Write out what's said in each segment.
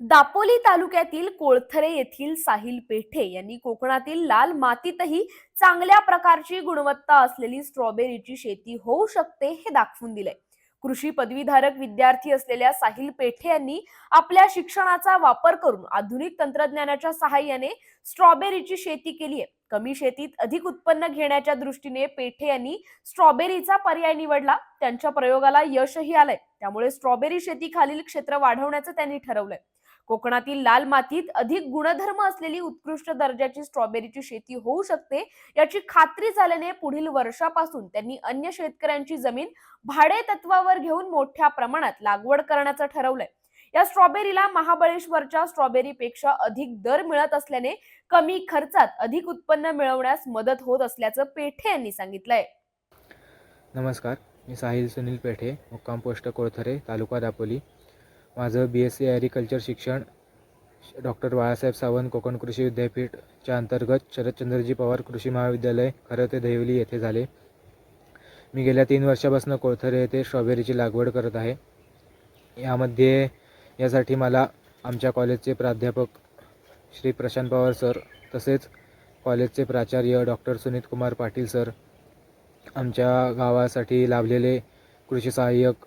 दापोली तालुक्यातील कोळथरे येथील साहिल पेठे यांनी कोकणातील लाल मातीतही चांगल्या प्रकारची गुणवत्ता असलेली स्ट्रॉबेरीची शेती होऊ शकते हे दाखवून दिले कृषी पदवीधारक विद्यार्थी असलेल्या साहिल पेठे यांनी आपल्या शिक्षणाचा वापर करून आधुनिक तंत्रज्ञानाच्या सहाय्याने स्ट्रॉबेरीची शेती केली आहे. कमी शेतीत अधिक उत्पन्न घेण्याच्या दृष्टीने पेठे यांनी स्ट्रॉबेरीचा पर्याय निवडला. त्यांच्या प्रयोगाला यशही आलंय. त्यामुळे स्ट्रॉबेरी शेती खालील क्षेत्र वाढवण्याचं त्यांनी ठरवलंय. कोकणातील लाल मातीत अधिक गुणधर्म असलेली उत्कृष्ट दर्जाची स्ट्रॉबेरीची शेती होऊ शकते. याची खात्री झाल्याने पुढील वर्षापासून त्यांनी अन्य शेतकऱ्यांची जमीन भाडे तत्वावर घेऊन मोठ्या प्रमाणात लागवड करण्याचं ठरवलंय. या स्ट्रॉबेरीला महाबळेश्वरच्या स्ट्रॉबेरीपेक्षा अधिक दर मिळत असल्याने कमी खर्चात अधिक उत्पन्न मिळवण्यास मदत होत असल्याचं पेठे यांनी सांगितलंय. नमस्कार मी साहिल सुनील पेठे मुक्काम पोस्ट कोळथरे तालुका दापोली. माझं बी एस सी ॲग्रिकल्चर शिक्षण डॉक्टर बाळासाहेब सावंत कोकण कृषी विद्यापीठच्या अंतर्गत शरदचंद्रजी पवार कृषी महाविद्यालय खरं ते दहिवली येथे झाले. मी गेल्या तीन वर्षापासून कोळथरे येथे स्ट्रॉबेरीची लागवड करत आहे. यामध्ये यासाठी मला आमच्या कॉलेजचे प्राध्यापक श्री प्रशांत पवार सर तसेच कॉलेजचे प्राचार्य डॉक्टर सुनीत कुमार पाटील सर आमच्या गावासाठी लाभलेले कृषी सहाय्यक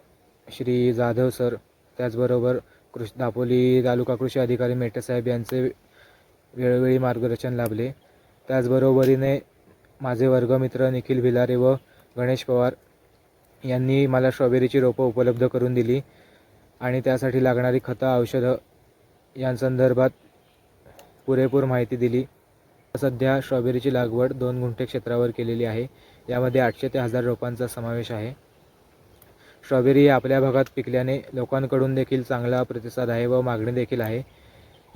श्री जाधव सर त्याचबरोबर कृषी दापोली तालुका कृषी अधिकारी मेटेसाहेब यांचे वेळोवेळी मार्गदर्शन लाभले. त्याचबरोबरीने माझे वर्गमित्र निखिल भिलारे व गणेश पवार यांनी मला स्ट्रॉबेरीची रोपं उपलब्ध करून दिली आणि त्यासाठी लागणारी खतं औषधं यांसंदर्भात पुरेपूर माहिती दिली. सध्या स्ट्रॉबेरीची लागवड दोन गुंठे क्षेत्रावर केलेली आहे. यामध्ये आठशे ते हजार रोपांचा समावेश आहे. स्ट्रॉबेरी आपल्या भागात पिकल्याने लोकांकडून देखील चांगला प्रतिसाद आहे व मागणी देखील आहे.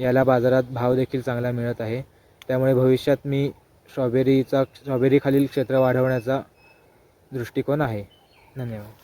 याला बाजारात भाव देखील चांगला मिळत आहे. त्यामुळे भविष्यात मी स्ट्रॉबेरीचा स्ट्रॉबेरीखालील क्षेत्र वाढवण्याचा दृष्टिकोन आहे. धन्यवाद.